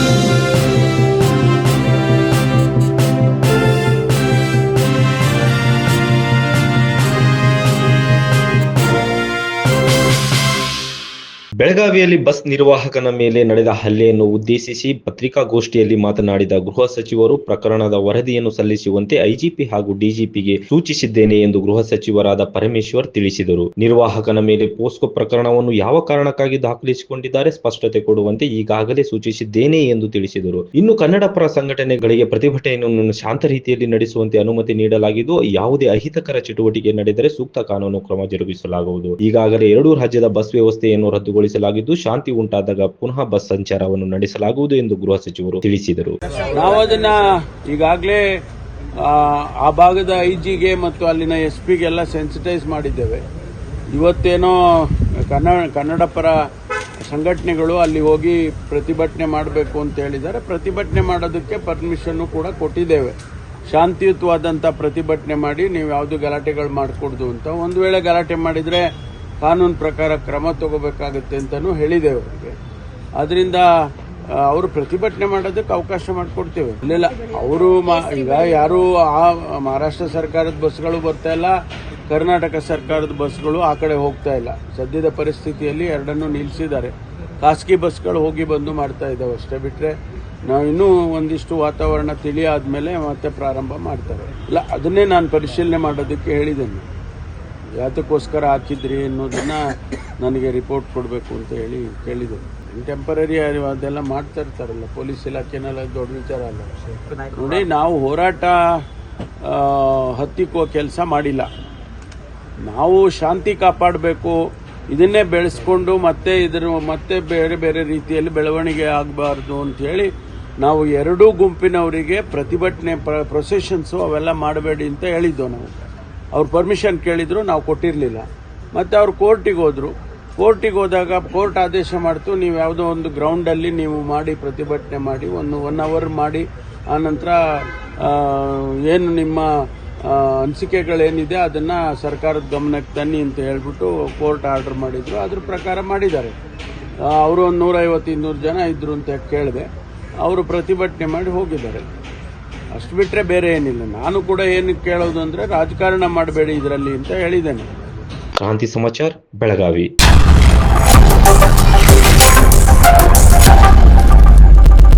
Thank you. ಬೆಳಗಾವಿಯಲ್ಲಿ bus ನಿರ್ವಾಹಕನ ಮೇಲೆ ನಡೆದ ಹಲ್ಲೆಯನ್ನು ಉದ್ದೇಶಿಸಿ ಪತ್ರಿಕಾಗೋಷ್ಠಿಯಲ್ಲಿ ಮಾತನಾಡಿದ ಗೃಹ ಸಚಿವರು, ಪ್ರಕರಣದ ವರದಿಯನ್ನು ಸಲ್ಲಿಸುವಂತೆ ಐಜಿಪಿ ಹಾಗೂ ಡಿಜಿಪಿಗೆ ಸೂಚಿಸಿದ್ದೇನೆ ಎಂದು ಗೃಹ ಸಚಿವರಾದ ಪರಮೇಶ್ವರ್ ತಿಳಿಸಿದರು. ನಿರ್ವಾಹಕನ ಮೇಲೆ ಪೋಸ್ಕೋ ಪ್ರಕರಣವನ್ನು ಯಾವ ಕಾರಣಕ್ಕಾಗಿ ದಾಖಲಿಸಿಕೊಂಡಿದ್ದಾರೆ ಸ್ಪಷ್ಟತೆ ಕೊಡುವಂತೆ ಈಗಾಗಲೇ ಸೂಚಿಸಿದ್ದೇನೆ ಎಂದು ತಿಳಿಸಿದರು. ಇನ್ನು ಕನ್ನಡ ಪರ ಸಂಘಟನೆಗಳಿಗೆ ಪ್ರತಿಭಟನೆಯನ್ನು ಶಾಂತ ರೀತಿಯಲ್ಲಿ ನಡೆಸುವಂತೆ ಅನುಮತಿ ನೀಡಲಾಗಿದ್ದು, ಯಾವುದೇ ಅಹಿತಕರ ಚಟುವಟಿಕೆ ನಡೆದರೆ ಸೂಕ್ತ ಕಾನೂನು ಕ್ರಮ ಜರುಗಿಸಲಾಗುವುದು. ಈಗಾಗಲೇ ಎರಡೂ ರಾಜ್ಯದ ಬಸ್ ವ್ಯವಸ್ಥೆಯನ್ನು ರದ್ದುಗೊಳಿಸಲಾಗಿದ್ದು ಶಾಂತಿ ಉಂಟಾದಾಗ ಪುನಃ ಬಸ್ ಸಂಚಾರವನ್ನು ನಡೆಸಲಾಗುವುದು ಎಂದು ಗೃಹ ಸಚಿವರು ತಿಳಿಸಿದರು. ನಾವು ಅದನ್ನ ಈಗಾಗಲೇ, ಆ ಭಾಗದ ಐ ಜಿಗೆ ಮತ್ತು ಅಲ್ಲಿನ ಎಸ್ ಪಿಗೆಲ್ಲ ಸೆನ್ಸಿಟೈಸ್ ಮಾಡಿದ್ದೇವೆ. ಇವತ್ತೇನೋ ಕನ್ನಡ ಕನ್ನಡ ಪರ ಸಂಘಟನೆಗಳು ಅಲ್ಲಿ ಹೋಗಿ ಪ್ರತಿಭಟನೆ ಮಾಡಬೇಕು ಅಂತ ಹೇಳಿದ್ದಾರೆ. ಪ್ರತಿಭಟನೆ ಮಾಡೋದಕ್ಕೆ ಪರ್ಮಿಷನ್ನು ಕೂಡ ಕೊಟ್ಟಿದ್ದೇವೆ. ಶಾಂತಿಯುತವಾದಂಥ ಪ್ರತಿಭಟನೆ ಮಾಡಿ, ನೀವು ಯಾವುದು ಗಲಾಟೆಗಳು ಮಾಡಿಕೊಡ್ದು ಅಂತ. ಒಂದು ವೇಳೆ ಗಲಾಟೆ ಮಾಡಿದರೆ ಕಾನೂನು ಪ್ರಕಾರ ಕ್ರಮ ತಗೋಬೇಕಾಗುತ್ತೆ ಅಂತಲೂ ಹೇಳಿದೆ ಅವರಿಗೆ. ಅದರಿಂದ ಅವರು ಪ್ರತಿಭಟನೆ ಮಾಡೋದಕ್ಕೆ ಅವಕಾಶ ಮಾಡಿಕೊಡ್ತೇವೆ. ಇಲ್ಲೆಲ್ಲ ಅವರು ಈಗ ಯಾರು ಆ ಮಹಾರಾಷ್ಟ್ರ ಸರ್ಕಾರದ ಬಸ್ಗಳು ಬರ್ತಾ ಇಲ್ಲ, ಕರ್ನಾಟಕ ಸರ್ಕಾರದ ಬಸ್ಗಳು ಆ ಕಡೆ ಹೋಗ್ತಾ ಇಲ್ಲ. ಸದ್ಯದ ಪರಿಸ್ಥಿತಿಯಲ್ಲಿ ಎರಡನ್ನೂ ನಿಲ್ಲಿಸಿದ್ದಾರೆ ಖಾಸಗಿ ಬಸ್ಗಳು ಹೋಗಿ ಬಂದು ಮಾಡ್ತಾ ಇದ್ದಾವೆ ಅಷ್ಟೇ ಬಿಟ್ಟರೆ ನಾವು ಇನ್ನೂ ಒಂದಿಷ್ಟು ವಾತಾವರಣ ತಿಳಿಯಾದ ಮೇಲೆ ಮತ್ತೆ ಪ್ರಾರಂಭ ಮಾಡ್ತಾರೆ. ಇಲ್ಲ, ಅದನ್ನೇ ನಾನು ಪರಿಶೀಲನೆ ಮಾಡೋದಕ್ಕೆ ಹೇಳಿದ್ದೇನೆ. ಯಾತಕ್ಕೋಸ್ಕರ ಹಾಕಿದ್ರಿ ಅನ್ನೋದನ್ನ ನನಗೆ ರಿಪೋರ್ಟ್ ಕೊಡಬೇಕು ಅಂತ ಹೇಳಿ ಕೇಳಿದರು ಟೆಂಪರರಿ ಅದೆಲ್ಲ ಮಾಡ್ತಾ ಇರ್ತಾರಲ್ಲ, ಪೊಲೀಸ್ ಇಲಾಖೆನೆಲ್ಲ ದೊಡ್ಡ ವಿಚಾರ ಅಲ್ಲ. ನೋಡಿ, ನಾವು ಹೋರಾಟ ಹತ್ತಿಕ್ಕೋ ಹತ್ತಿಕ್ಕುವ ಕೆಲಸ ಮಾಡಿಲ್ಲ. ನಾವು ಶಾಂತಿ ಕಾಪಾಡಬೇಕು, ಇದನ್ನೇ ಬೆಳೆಸ್ಕೊಂಡು ಮತ್ತೆ ಇದರ ಮತ್ತೆ ಬೇರೆ ಬೇರೆ ರೀತಿಯಲ್ಲಿ ಬೆಳವಣಿಗೆ ಆಗಬಾರ್ದು ಹೇಳಿ ನಾವು ಎರಡೂ ಗುಂಪಿನವರಿಗೆ ಪ್ರತಿಭಟನೆ, ಪ್ರೊಸೆಷನ್ಸು ಅವೆಲ್ಲ ಮಾಡಬೇಡಿ ಅಂತ ಹೇಳಿದ್ದೋ ನಾವು. ಅವ್ರು ಪರ್ಮಿಷನ್ ಕೇಳಿದ್ರು ನಾವು ಕೊಟ್ಟಿರಲಿಲ್ಲ. ಮತ್ತೆ ಅವರು ಕೋರ್ಟಿಗೆ ಹೋದರು. ಕೋರ್ಟಿಗೆ ಹೋದಾಗ ಕೋರ್ಟ್ ಆದೇಶ ಮಾಡ್ತು ನೀವು ಯಾವುದೋ ಒಂದು ಗ್ರೌಂಡಲ್ಲಿ ನೀವು ಮಾಡಿ ಪ್ರತಿಭಟನೆ ಮಾಡಿ ಒಂದು ಒನ್ ಅವರ್ ಮಾಡಿ ಆನಂತರ ನಂತರ ಏನು ನಿಮ್ಮ ಆ, ಅನಿಸಿಕೆಗಳೇನಿದೆ ಅದನ್ನು ಸರ್ಕಾರದ ಗಮನಕ್ಕೆ ತನ್ನಿ ಅಂತ ಹೇಳ್ಬಿಟ್ಟು ಕೋರ್ಟ್ ಆರ್ಡರ್ ಮಾಡಿದ್ರು. ಅದ್ರ ಪ್ರಕಾರ ಮಾಡಿದ್ದಾರೆ. ಅವರು ಒಂದು ನೂರೈವತ್ತು ಇನ್ನೂರು ಜನ ಇದ್ದರು ಅಂತ ಕೇಳಿದೆ. ಅವರು ಪ್ರತಿಭಟನೆ ಮಾಡಿ ಹೋಗಿದ್ದಾರೆ. ಅಷ್ಟು ಬಿಟ್ಟರೆ ಬೇರೆ ಏನಿಲ್ಲ. ನಾನು ಕೂಡ ಏನು ಕೇಳೋದು ಅಂದರೆ ರಾಜಕಾರಣ ಮಾಡಬೇಡಿ ಇದರಲ್ಲಿ ಅಂತ ಹೇಳಿದ್ದೇನೆ. ಕ್ರಾಂತಿ ಸಮಾಚಾರ, ಬೆಳಗಾವಿ.